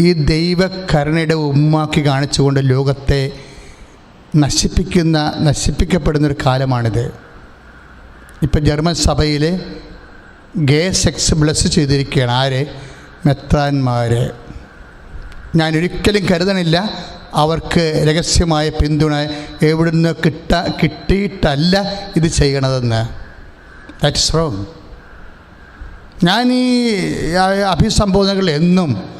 ഈ ദൈവകരുണയുടെ ഉമ്മാക്കി കാണിച്ചുകൊണ്ട് ലോകത്തെ നശിപ്പിക്കുന്ന നശിപ്പിക്കപ്പെടുന്നൊരു കാലമാണിത്. ഇപ്പം ജർമ്മൻ സഭയിൽ ഗേ സെക്സ് ബ്ലസ് ചെയ്തിരിക്കുകയാണ്. ആര്? ഞാൻ ഒരിക്കലും കരുതണില്ല. അവർക്ക് രഹസ്യമായ പിന്തുണ എവിടുന്ന് കിട്ട കിട്ടിയിട്ടല്ല ഇത് ചെയ്യണതെന്ന്. ദാറ്റ്സ് റോങ് ഞാൻ ഈ അഭിസംബോധനകൾ എന്നും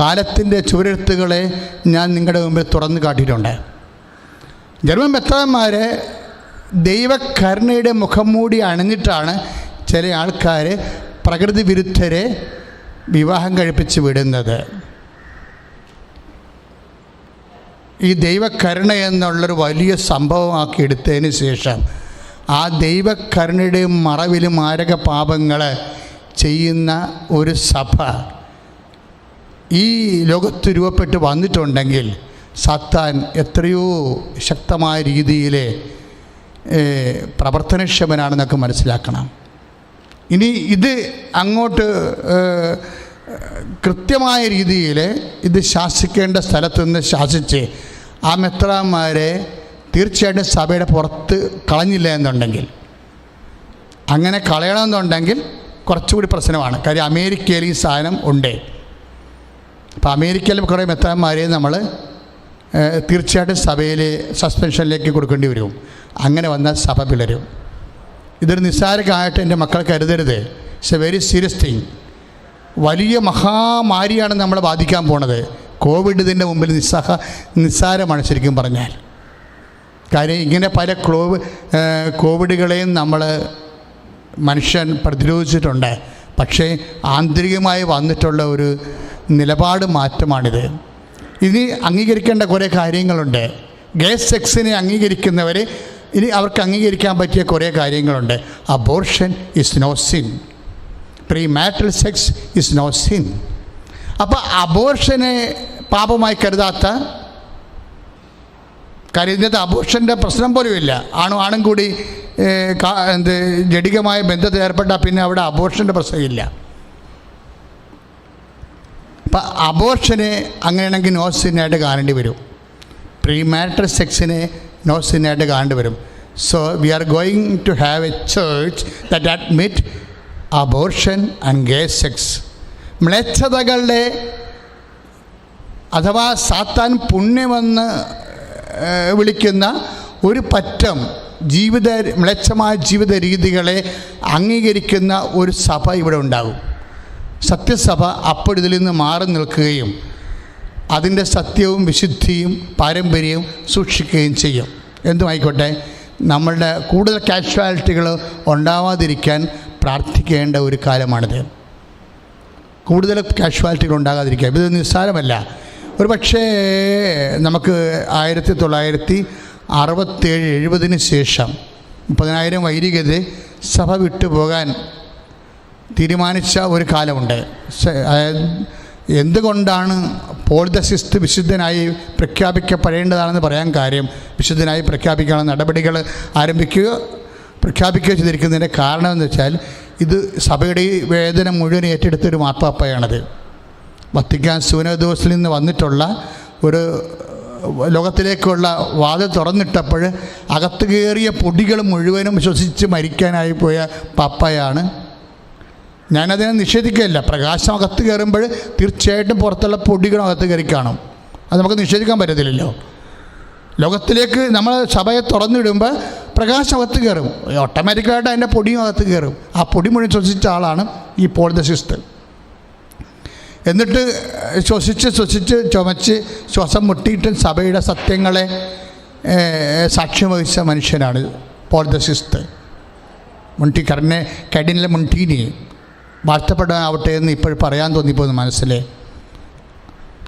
കാലത്തിന്റെ ചുവരെഴുത്തുകളെ ഞാൻ നിങ്ങളുടെ മുമ്പിൽ തുറന്നു കാട്ടിയിട്ടുണ്ട്. ജർമ്മൻ മെത്രാന്മാരെ ദൈവകരുണയുടെ മുഖം മൂടി അണിഞ്ഞിട്ടാണ് ചില ആൾക്കാർ പ്രകൃതി വിരുദ്ധരെ വിവാഹം കഴിപ്പിച്ച് വിടുന്നത്. ഈ ദൈവകരുണ എന്നുള്ളൊരു വലിയ സംഭവമാക്കി എടുത്തതിന് ശേഷം ആ ദൈവകരുണയുടെ മറവിലും മാരക പാപങ്ങൾ ചെയ്യുന്ന ഒരു സഭ ഈ ലോകത്ത് രൂപപ്പെട്ട് വന്നിട്ടുണ്ടെങ്കിൽ സത്താൻ എത്രയോ ശക്തമായ രീതിയിൽ പ്രവർത്തനക്ഷമനാണെന്നൊക്കെ മനസ്സിലാക്കണം. ഇനി ഇത് അങ്ങോട്ട് കൃത്യമായ രീതിയിൽ ഇത് ശാസിക്കേണ്ട സ്ഥലത്ത് നിന്ന് ശാസിച്ച് ആ മെത്രാന്മാരെ തീർച്ചയായിട്ടും സഭയുടെ പുറത്ത് കളഞ്ഞില്ല എന്നുണ്ടെങ്കിൽ അങ്ങനെ കളയണമെന്നുണ്ടെങ്കിൽ കുറച്ചുകൂടി പ്രശ്നമാണ്. കാര്യം അമേരിക്കയിൽ ഈ സാധനം ഉണ്ട്. അപ്പോൾ അമേരിക്കയിലും കുറേ മെത്താന്മാരെ നമ്മൾ തീർച്ചയായിട്ടും സഭയിൽ സസ്പെൻഷനിലേക്ക് കൊടുക്കേണ്ടി വരും. അങ്ങനെ വന്നാൽ സഭ പിളരും. ഇതൊരു നിസ്സാരമായിട്ട് എന്റെ മക്കൾ കരുതരുത്. It's a very serious thing വലിയ മഹാമാരിയാണ് നമ്മളെ ബാധിക്കാൻ പോണത്. കോവിഡ് ഇതിന്റെ മുമ്പിൽ നിസ്സഹ നിസ്സാരമാണ് ശരിക്കും പറഞ്ഞാൽ. കാര്യം ഇങ്ങനെ പല ക്ലോവ് കോവിഡുകളെയും നമ്മൾ മനുഷ്യൻ പ്രതിരോധിച്ചിട്ടുണ്ട്. പക്ഷേ ആന്തരികമായി വന്നിട്ടുള്ള ഒരു നിലപാട് മാറ്റമാണിത്. ഇനി അംഗീകരിക്കേണ്ട കുറേ കാര്യങ്ങളുണ്ട്. ഗേ സെക്സിനെ അംഗീകരിക്കുന്നവർ ഇനി അവർക്ക് അംഗീകരിക്കാൻ പറ്റിയ കുറേ കാര്യങ്ങളുണ്ട്. Abortion is no sin premarital sex is no sin അപ്പോൾ അബോർഷനെ പാപമായി കരുതാത്ത കാര്യം ഇതിനകത്ത് അബോർഷന്റെ പ്രശ്നം പോലുമില്ല ആണും ആണും കൂടി എന്ത് ജടികമായ ബന്ധത്തിൽ ഏർപ്പെട്ടാൽ പിന്നെ അവിടെ അബോർഷന്റെ പ്രശ്നമില്ല അപ്പം അബോർഷന് അങ്ങനെയാണെങ്കിൽ നോ സിന്നായിട്ട് കാണേണ്ടി വരും. പ്രീ മാരിറ്റൽ സെക്സിനെ നോ സിന്നായിട്ട് കാണേണ്ടി വരും. So we are going to have a church that admit abortion and gay sex മ്ലേച്ഛതകളുടെ അഥവാ സാത്താൻ പുണ്യമെന്ന് വിളിക്കുന്ന ഒരു പറ്റം ജീവിത മ്ലേച്ഛമായ ജീവിത രീതികളെ അംഗീകരിക്കുന്ന ഒരു സഭ ഇവിടെ ഉണ്ടാകും. സത്യസഭ അപ്പോഴിതിൽ നിന്ന് മാറി നിൽക്കുകയും അതിന്റെ സത്യവും വിശുദ്ധിയും പാരമ്പര്യവും സൂക്ഷിക്കുകയും ചെയ്യും. എന്തുമായിക്കോട്ടെ? നമ്മളുടെ കൂടുതൽ കാഷ്വാലിറ്റികൾ ഉണ്ടാവാതിരിക്കാൻ പ്രാർത്ഥിക്കേണ്ട ഒരു കാലമാണിത്. കൂടുതൽ കാഷ്വാലിറ്റികൾ ഉണ്ടാകാതിരിക്കുക ഇത് നിസ്സാരമല്ല. ഒരു പക്ഷേ നമുക്ക് ആയിരത്തി തൊള്ളായിരത്തി അറുപത്തേഴ് എഴുപതിന് ശേഷം മുപ്പതിനായിരം വൈദികരെ സഭ വിട്ടു പോകാൻ തീരുമാനിച്ച ഒരു കാലമുണ്ട്. എന്തുകൊണ്ടാണ് പോളിത പോളിതസിസ്റ്റ് വിശുദ്ധനായി പ്രഖ്യാപിക്കപ്പെടേണ്ടതാണെന്ന് പറയാൻ കാര്യം വിശുദ്ധനായി പ്രഖ്യാപിക്കാനുള്ള നടപടികൾ ആരംഭിക്കുക പ്രഖ്യാപിക്കുക ചെയ്തിരിക്കുന്നതിന്റെ കാരണം എന്ന് വെച്ചാൽ ഇത് സഭയുടെ ഈ വേദന മുഴുവൻ ഏറ്റെടുത്തൊരു മാർപ്പാപ്പയാണത്. വത്തിക്കാൻ സൂനദോസിൽ നിന്ന് വന്നിട്ടുള്ള ഒരു ലോകത്തിലേക്കുള്ള വാതിൽ തുറന്നിട്ടപ്പോൾ അകത്ത് കയറിയ പൊടികൾ മുഴുവനും ശ്വസിച്ച് മരിക്കാനായി പോയ പാപ്പയാണ് ഞാനതിനെ നിഷേധിക്കുകയില്ല. പ്രകാശം അകത്ത് കയറുമ്പോൾ തീർച്ചയായിട്ടും പുറത്തുള്ള പൊടികളും അകത്ത് കയറി കാണും. അത് നമുക്ക് നിഷേധിക്കാൻ പറ്റത്തില്ലല്ലോ. ലോകത്തിലേക്ക് നമ്മൾ സഭയെ തുറന്നിടുമ്പോൾ പ്രകാശം അകത്ത് കയറും. ഓട്ടോമാറ്റിക്കായിട്ട് അതിന്റെ പൊടിയും അകത്ത് കയറും. ആ പൊടി മുഴുവൻ ശ്വസിച്ച ആളാണ് ഈ പോളിതസിസ്റ്റ് എന്നിട്ട് ശ്വസിച്ച് ശ്വസിച്ച് ചുമച്ച് ശ്വാസം മുട്ടിയിട്ട് സഭയുടെ സത്യങ്ങളെ സാക്ഷ്യം വഹിച്ച മനുഷ്യനാണ് പോളിതസിസ്റ്റ് മുണ്ടി കർണെ കടിനിലെ മുണ്ടീനി. വാഴ്ത്തപ്പെടാനാവട്ടെ എന്ന് ഇപ്പോൾ പറയാൻ തോന്നിപ്പോകുന്നു മനസ്സിലെ.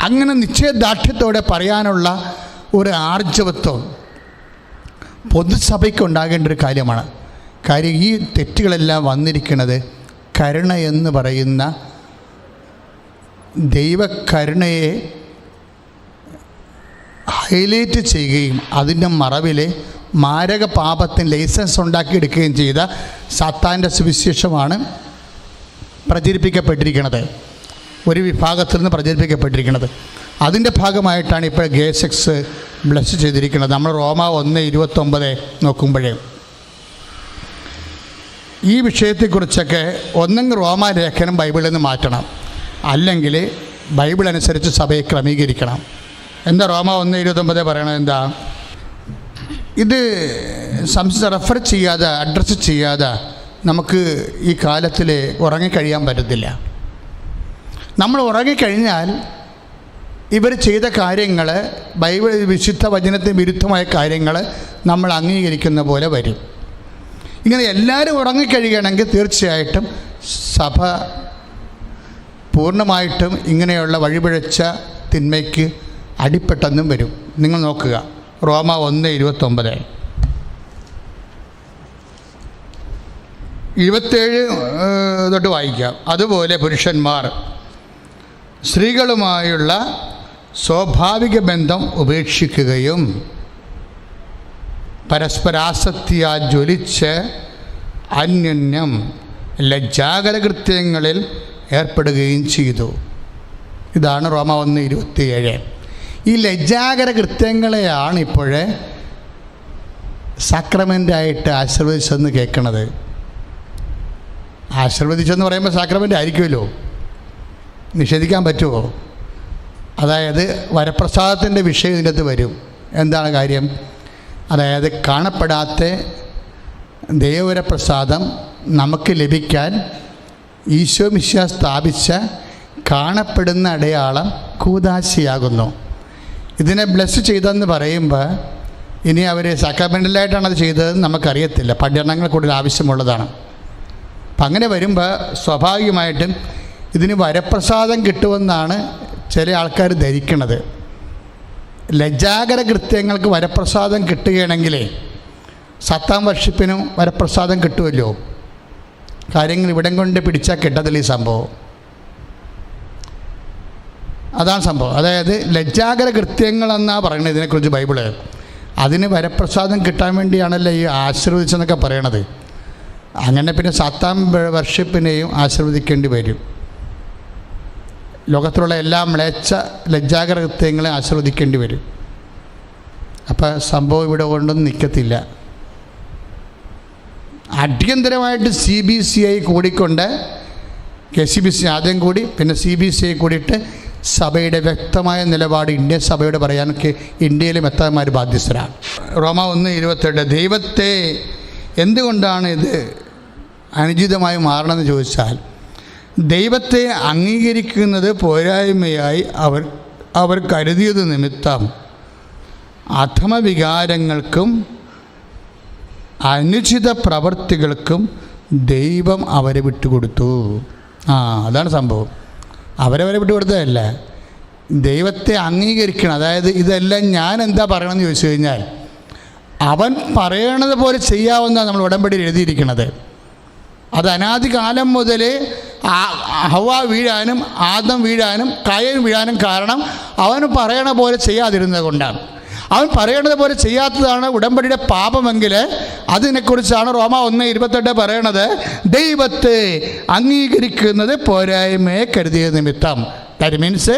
അങ്ങനെ നിശ്ചയദാർഢ്യത്തോടെ പറയാനുള്ള ഒരു ആർജവത്വം പൊതുസഭയ്ക്ക് ഉണ്ടാകേണ്ട ഒരു കാര്യമാണ്. കാര്യം ഈ തെറ്റുകളെല്ലാം വന്നിരിക്കുന്നത് കരുണ എന്ന് പറയുന്ന ദൈവകരുണയെ ഹൈലൈറ്റ് ചെയ്യുകയും അതിന്റെ മറവിൽ മാരക പാപത്തിന് ലൈസൻസ് ഉണ്ടാക്കിയെടുക്കുകയും ചെയ്ത സാത്താന്റെ സുവിശേഷമാണ് പ്രചരിപ്പിക്കപ്പെട്ടിരിക്കുന്നത് ഒരു വിഭാഗത്തിൽ നിന്ന് പ്രചരിപ്പിക്കപ്പെട്ടിരിക്കുന്നത് അതിന്റെ ഭാഗമായിട്ടാണ് ഇപ്പോൾ ഗേ സെക്സ് ബ്ലസ് ചെയ്തിരിക്കുന്നത്. നമ്മൾ റോമ ഒന്ന് ഇരുപത്തൊമ്പത് നോക്കുമ്പോഴേ. ഈ വിഷയത്തെക്കുറിച്ചൊക്കെ ഒന്നെങ്കിൽ റോമ ലേഖനം ബൈബിളിൽ നിന്ന് മാറ്റണം. അല്ലെങ്കിൽ ബൈബിൾ അനുസരിച്ച് സഭയെ ക്രമീകരിക്കണം. എന്താ റോമ ഒന്ന് ഇരുപത്തൊമ്പത് പറയണത് എന്താ? ഇത് സംശ റെഫർ ചെയ്യാതെ അഡ്രസ്സ് ചെയ്യാതെ നമുക്ക് ഈ കാലത്തിൽ ഉറങ്ങിക്കഴിയാൻ പറ്റത്തില്ല. നമ്മൾ ഉറങ്ങിക്കഴിഞ്ഞാൽ ഇവർ ചെയ്ത കാര്യങ്ങൾ ബൈബിൾ വിശുദ്ധ വചനത്തിന് വിരുദ്ധമായ കാര്യങ്ങൾ നമ്മൾ അംഗീകരിക്കുന്ന പോലെ വരും. ഇങ്ങനെ എല്ലാവരും ഉറങ്ങിക്കഴിയണമെങ്കിൽ തീർച്ചയായിട്ടും സഭ പൂർണമായിട്ടും ഇങ്ങനെയുള്ള വഴിപിഴച്ച തിന്മയ്ക്ക് അടിപ്പെട്ടെന്നും വരും. നിങ്ങൾ നോക്കുക. റോമ ഒന്ന് ഇരുപത്തൊമ്പത്. ഇരുപത്തേഴ് തൊട്ട് വായിക്കാം. അതുപോലെ പുരുഷന്മാർ സ്ത്രീകളുമായുള്ള സ്വാഭാവിക ബന്ധം ഉപേക്ഷിക്കുകയും പരസ്പരാസക്തിയാ ജ്വലിച്ച് അന്യോന്യം ലജ്ജാകരകൃത്യങ്ങളിൽ ഏർപ്പെടുകയും ചെയ്തു. ഇതാണ് റോമ ഒന്ന് ഇരുപത്തിയേഴ്. ഈ ലജ്ജാകര കൃത്യങ്ങളെയാണ് ഇപ്പോഴേ സാക്രമെന്റായിട്ട് ആശീർവദിച്ചെന്ന് കേൾക്കണത്. ആശീർവദിച്ചെന്ന് പറയുമ്പോൾ സാക്രമെന്റ് ആയിരിക്കുമല്ലോ. നിഷേധിക്കാൻ പറ്റുമോ? അതായത് വരപ്രസാദത്തിന്റെ വിഷയം ഇതിനകത്ത് വരും. എന്താണ് കാര്യം? അതായത് കാണപ്പെടാത്ത ദൈവവരപ്രസാദം നമുക്ക് ലഭിക്കാൻ ഈശോ മിശ സ്ഥാപിച്ച കാണപ്പെടുന്ന അടയാളം കൂതാശിയാകുന്നു. ഇതിനെ ബ്ലസ് ചെയ്തെന്ന് പറയുമ്പോൾ ഇനി അവർ സക്രമെന്റലായിട്ടാണ് അത് ചെയ്തതെന്ന് നമുക്കറിയത്തില്ല. പഠനങ്ങൾ കൂടുതൽ ആവശ്യമുള്ളതാണ്. അപ്പം അങ്ങനെ വരുമ്പോൾ സ്വാഭാവികമായിട്ടും ഇതിന് വരപ്രസാദം കിട്ടുമെന്നാണ് ചില ആൾക്കാർ ധരിക്കണത്. ലജ്ജാകര കൃത്യങ്ങൾക്ക് വരപ്രസാദം കിട്ടുകയാണെങ്കിലേ സത്താം വർഷിപ്പിനും വരപ്രസാദം കിട്ടുമല്ലോ കാര്യങ്ങൾ ഇവിടം കൊണ്ട് പിടിച്ചാൽ കിട്ടത്തില്ല ഈ സംഭവം. അതാണ് സംഭവം. അതായത് ലജ്ജാകര കൃത്യങ്ങളെന്നാണ് പറയുന്നത് ഇതിനെക്കുറിച്ച് ബൈബിൾ. അതിന് വരപ്രസാദം കിട്ടാൻ വേണ്ടിയാണല്ലോ ഈ ആശീർവദിച്ചെന്നൊക്കെ പറയണത്. അങ്ങനെ പിന്നെ സത്താം വർഷിപ്പിനെയും ആശീർവദിക്കേണ്ടി വരും. ലോകത്തിലുള്ള എല്ലാ മ്ലേച്ഛ ലജ്ജാകൃത്യങ്ങളെ ആശീർവദിക്കേണ്ടി വരും. അപ്പം സംഭവം ഇവിടെ കൊണ്ടൊന്നും നിൽക്കത്തില്ല അടിയന്തരമായിട്ട് സി ബി സി ഐ കൂടിക്കൊണ്ട് കെ സി ബി സി ആദ്യം കൂടി പിന്നെ സി ബി സി ഐ കൂടിയിട്ട് സഭയുടെ വ്യക്തമായ നിലപാട് ഇന്ത്യൻ സഭയോട് പറയാനൊക്കെ ഇന്ത്യയിലും മെത്തന്മാർ ബാധ്യസ്ഥരാണ്. റോമ ഒന്ന് ഇരുപത്തെട്ട് ദൈവത്തെ എന്തുകൊണ്ടാണ് ഇത് അനുചിതമായി മാറണമെന്ന് ചോദിച്ചാൽ ദൈവത്തെ അംഗീകരിക്കുന്നത് പോരായ്മയായി അവർ അവർ കരുതിയത് നിമിത്തം അധമവികാരങ്ങൾക്കും അനുചിത പ്രവർത്തികൾക്കും ദൈവം അവരെ വിട്ടുകൊടുത്തു. ആ അതാണ് സംഭവം. അവരവരെ വിട്ടുകൊടുത്തതല്ല. ദൈവത്തെ അംഗീകരിക്കണം. അതായത് ഇതെല്ലാം ഞാൻ എന്താ പറയണമെന്ന് ചോദിച്ചു കഴിഞ്ഞാൽ അവൻ പറയണത് പോലെ ചെയ്യാവുന്ന നമ്മൾ ഉടമ്പടി എഴുതിയിരിക്കുന്നത്. അത് അനാദി കാലം മുതൽ ഹവ വീഴാനും ആദം വീഴാനും കായൽ വീഴാനും കാരണം അവൻ പറയണ പോലെ ചെയ്യാതിരുന്നത് കൊണ്ടാണ്. അവൻ പറയണത് പോലെ ചെയ്യാത്തതാണ് ഉടമ്പടിയുടെ പാപമെങ്കിൽ അതിനെക്കുറിച്ചാണ് റോമ ഒന്ന് ഇരുപത്തെട്ട് പറയണത്. ദൈവത്തെ അംഗീകരിക്കുന്നത് പോരായ്മയെ കരുതിയ നിമിത്തം. ദാറ്റ് മീൻസ്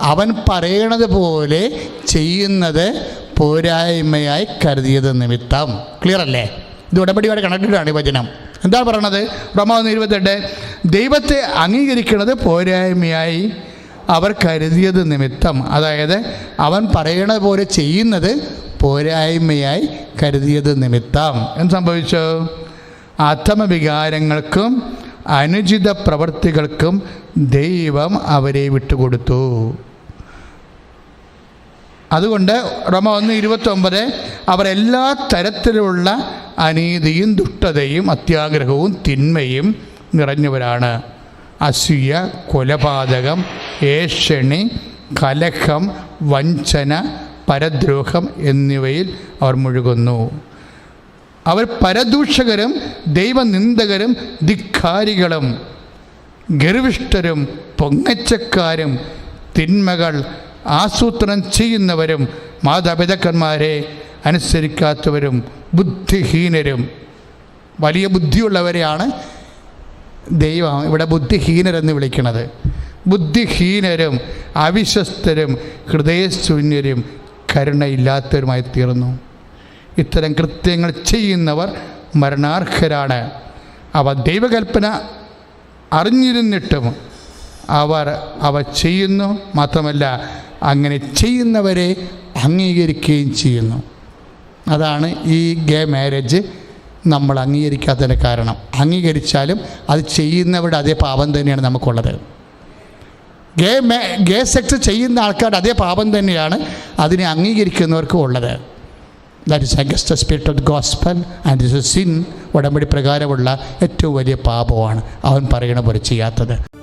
അവൻ പറയണത് പോലെ ചെയ്യുന്നത് പോരായ്മയായി കരുതിയത് നിമിത്തം. ക്ലിയർ അല്ലേ? ഇത് ഉടമ്പടിയോടെ കണക്റ്റഡാണ് ഈ വചനം. എന്താ പറയണത്? റോമ ഒന്ന് ഇരുപത്തെട്ട്. ദൈവത്തെ അംഗീകരിക്കുന്നത് പോരായ്മയായി അവർ കരുതിയത് നിമിത്തം. അതായത് അവൻ പറയണ പോലെ ചെയ്യുന്നത് പോരായ്മയായി കരുതിയത് നിമിത്തം. എന്ത് സംഭവിച്ചു? അധമവികാരങ്ങൾക്കും അനുചിത പ്രവൃത്തികൾക്കും ദൈവം അവരെ വിട്ടുകൊടുത്തു. അതുകൊണ്ട് റോമ ഒന്ന് ഇരുപത്തൊമ്പത് അവർ എല്ലാ തരത്തിലുള്ള അനീതിയും ദുഷ്ടതയും അത്യാഗ്രഹവും തിന്മയും നിറഞ്ഞവരാണ്. അസൂയ കൊലപാതകം ഏഷണി കലഹം വഞ്ചന പരദ്രോഹം എന്നിവയിൽ അവർ മുഴുകുന്നു. അവർ പരദൂഷകരും ദൈവനിന്ദകരും ധിക്കാരികളും ഗർവിഷ്ഠരും പൊങ്ങച്ചക്കാരും തിന്മകൾ ആസൂത്രണം ചെയ്യുന്നവരും മാതാപിതാക്കന്മാരെ അനുസരിക്കാത്തവരും ബുദ്ധിഹീനരും. വലിയ ബുദ്ധിയുള്ളവരെയാണ് ദൈവം ഇവിടെ ബുദ്ധിഹീനരെന്ന് വിളിക്കുന്നത് ബുദ്ധിഹീനരും അവിശ്വസ്തരും ഹൃദയശൂന്യരും കരുണയില്ലാത്തവരുമായി തീർന്നു. ഇത്തരം കൃത്യങ്ങൾ ചെയ്യുന്നവർ മരണാർഹരാണ്. അവ ദൈവകൽപ്പന അറിഞ്ഞിരുന്നിട്ടും അവർ അവ ചെയ്യുന്നു. മാത്രമല്ല അങ്ങനെ ചെയ്യുന്നവരെ അംഗീകരിക്കുകയും ചെയ്യുന്നു. അതാണ് ഈ ഗേ മാരേജ് നമ്മൾ അംഗീകരിക്കാത്തതിന്റെ കാരണം. അംഗീകരിച്ചാലും അത് ചെയ്യുന്നവരുടെ അതേ പാപം തന്നെയാണ് നമുക്കുള്ളത്. ഗേ മേ ഗേ സെക്സ് ചെയ്യുന്ന ആൾക്കാരുടെ അതേ പാപം തന്നെയാണ് അതിനെ അംഗീകരിക്കുന്നവർക്കും ഉള്ളത്. That is august spirit of gospel and is a sin ഉടമ്പടി പ്രകാരമുള്ള ഏറ്റവും വലിയ പാപമാണ്. അവൻ പറയണ പോലെ ചെയ്യാത്തത്.